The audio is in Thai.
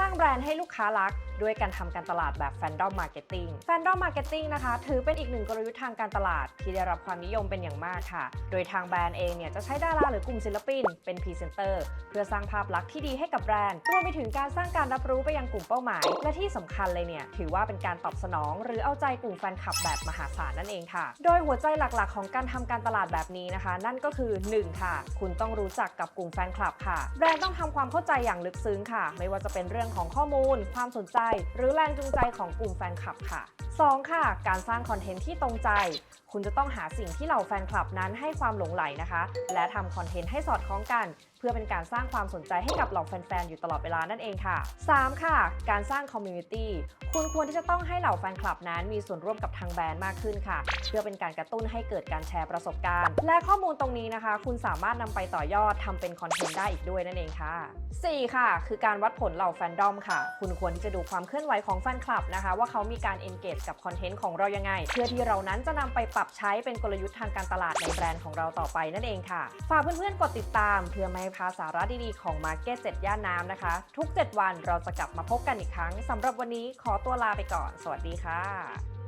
Bye. สร้างแบรนด์ให้ลูกค้ารัก ด้วยการทำการตลาดแบบแฟนดอมมาร์เก็ตติ้งแฟนดอมมาร์เก็ตติ้งนะคะ ถือเป็นอีกหนึ่งกลยุทธ์ทางการตลาด ที่ได้รับความนิยมเป็นอย่างมากค่ะ โดยทางแบรนด์เองเนี่ยจะใช้ดาราหรือกลุ่มศิลปิน เป็นพรีเซนเตอร์เพื่อสร้างภาพลักษณ์ที่ดีให้กับแบรนด์รวมไปถึงการสร้างการรับรู้ไปยังกลุ่มเป้าหมาย และที่สำคัญเลยเนี่ยถือว่าเป็นการตอบสนอง หรือเอาใจกลุ่มแฟนคลับแบบมหาศาลนั่นเองค่ะ โดยหัวใจหลักๆ ของการทำการตลาดแบบนี้นะคะ นั่นก็คือ 1 ค่ะ คุณต้องรู้จักกับกลุ่มแฟนคลับค่ะแบรนด์ต้องทำความเข้าใจอย่างลึกซึ้งค่ะ ไม่ว่าจะเป็นเรื่องของข้อมูล ความสนใจ หรือแรงจูงใจของกลุ่มแฟนคลับค่ะ 2 ค่ะ การสร้างคอนเทนต์ที่ตรงใจ คุณจะต้องหาสิ่งที่เหล่าแฟนคลับนั้นให้ความหลงไหลนะคะ และทำคอนเทนต์ให้สอดคล้องกัน เพื่อเป็นการสร้างความสนใจให้กับเหล่าแฟนๆ อยู่ตลอดเวลานั่นเองค่ะ 3 ค่ะ การสร้างคอมมูนิตี้คุณควรที่จะต้องให้เหล่าแฟนคลับนั้นมีส่วนร่วมกับทางแบรนด์มากขึ้นค่ะ เพื่อเป็นการกระตุ้นให้เกิดการแชร์ประสบการณ์ และข้อมูลตรงนี้นะคะ คุณสามารถนำไปต่อยอดทำเป็นคอนเทนต์ได้อีกด้วยนั่นเองค่ะ 4 ค่ะ คือการวัดผลเหล่าแฟนดอมค่ะ คุณควรที่จะดูความเคลื่อนไหวของแฟนคลับนะคะ ว่าเขามีการ engage กับคอนเทนต์ของเรายังไง เพื่อที่เรานั้นจะนำไปปรับใช้เป็นกลยุทธ์ทางการตลาดในแบรนด์ของเราต่อไปนั่นเองค่ะ ฝากเพื่อนๆ กดติดตามเพื่อไม่ให้พลาดสาระดีๆของ Market 7 ย่านน้ำนะคะ ทุก 7 วันเราจะกลับมาพบกันอีกครั้งสำหรับวันนี้ขอตัวลาไปก่อน สวัสดีค่ะ